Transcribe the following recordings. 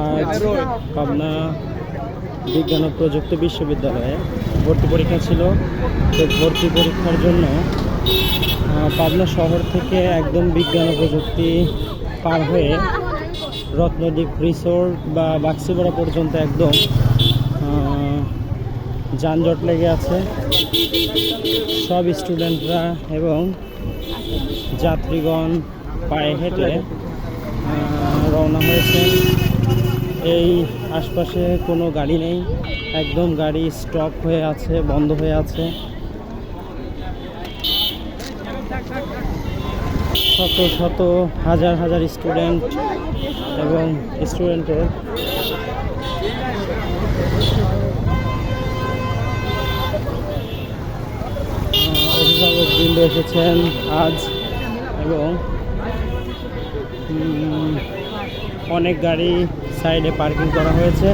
আজ পাবনা বিজ্ঞান ও প্রযুক্তি বিশ্ববিদ্যালয়ে ভর্তি পরীক্ষা ছিল। তো ভর্তি পরীক্ষার জন্য পাবনা শহর থেকে একদম বিজ্ঞান ও প্রযুক্তি পার হয়ে রত্নদ্বীপ রিসোর্ট বা বাক্সিপাড়া পর্যন্ত একদম যানজট লেগে আছে। সব স্টুডেন্টরা এবং যাত্রীগণ পায়ে হেঁটে রওনা হয়েছে। এই আশপাশে কোনো গাড়ি নেই। একদম গাড়ি স্টপ হয়ে আছে, বন্ধ হয়ে আছে। শত শত হাজার হাজার স্টুডেন্ট এবং স্টুডেন্টের অভিভাবকবৃন্দ এসেছেন আজ এবং অনেক গাড়ি সাইডে পার্কিং করা হয়েছে।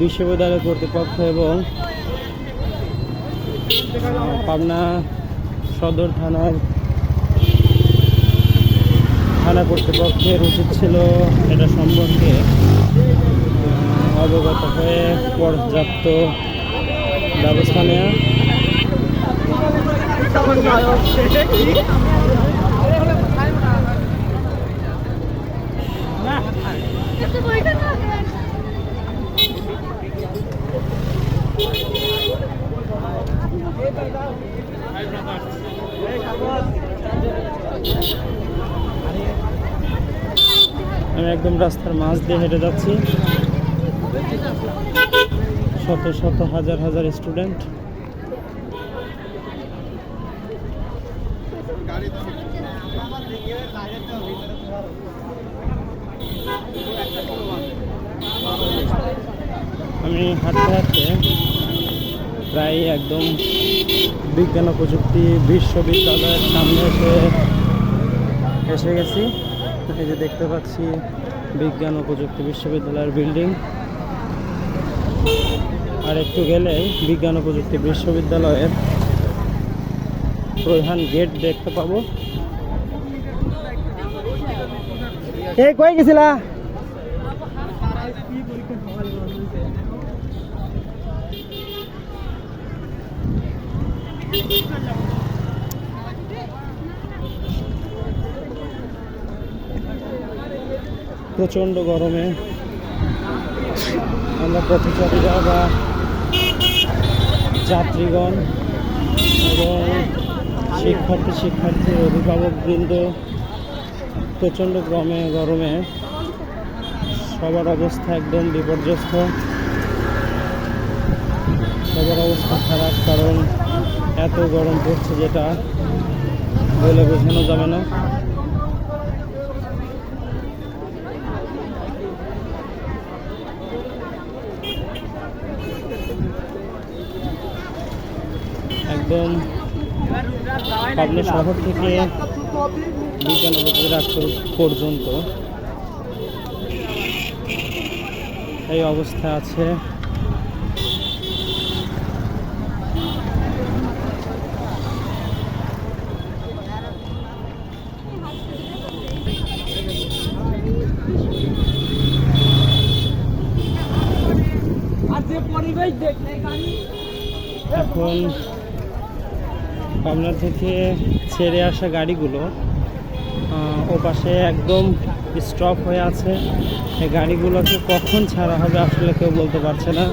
বিশ্ববিদ্যালয় কর্তৃপক্ষ এবং পাবনা সদর থানার থানা কর্তৃপক্ষের উচিত ছিল এটা সম্পর্কে অবগত হয়ে পর্যাপ্ত ব্যবস্থা নেওয়া আমি একদম রাস্তার মাঝ দিয়ে হেঁটে যাচ্ছি। শত শত হাজার হাজার স্টুডেন্ট। আমি হাঁটতে হাঁটতে প্রায় একদম বিজ্ঞান ও প্রযুক্তি বিশ্ববিদ্যালয়ের সামনে এসে এসে গেছি। এই যে দেখতে পাচ্ছি বিজ্ঞান ও প্রযুক্তি বিশ্ববিদ্যালয়ের বিল্ডিং। আর একটু গেলেই বিজ্ঞান ও প্রযুক্তি বিশ্ববিদ্যালয়ের প্রধান গেট দেখতে পাবো। এই কই গেছিলা? প্রচণ্ড গরমে। আমরা পথচারীরা বা যাত্রীগণ এবং শিক্ষার্থী শিক্ষার্থীর অভিভাবকবৃন্দ প্রচণ্ড গরমে গরমে সবার অবস্থা একদম বিপর্যস্ত। সবার অবস্থা খারাপ কারণ এত গরম পড়ছে যেটা বলে বোঝানো যাবে না। একদম পাবনা শহর থেকে বিজ্ঞান পর্যন্ত এই অবস্থা আছে। এখন পাবনা থেকে ছেড়ে আসা গাড়িগুলো আহ, ও পাশে একদম স্টপ হয়ে আছে। এই গাড়িগুলোকে কখন ছাড়া হবে আসলে কেউ বলতে পারছে না।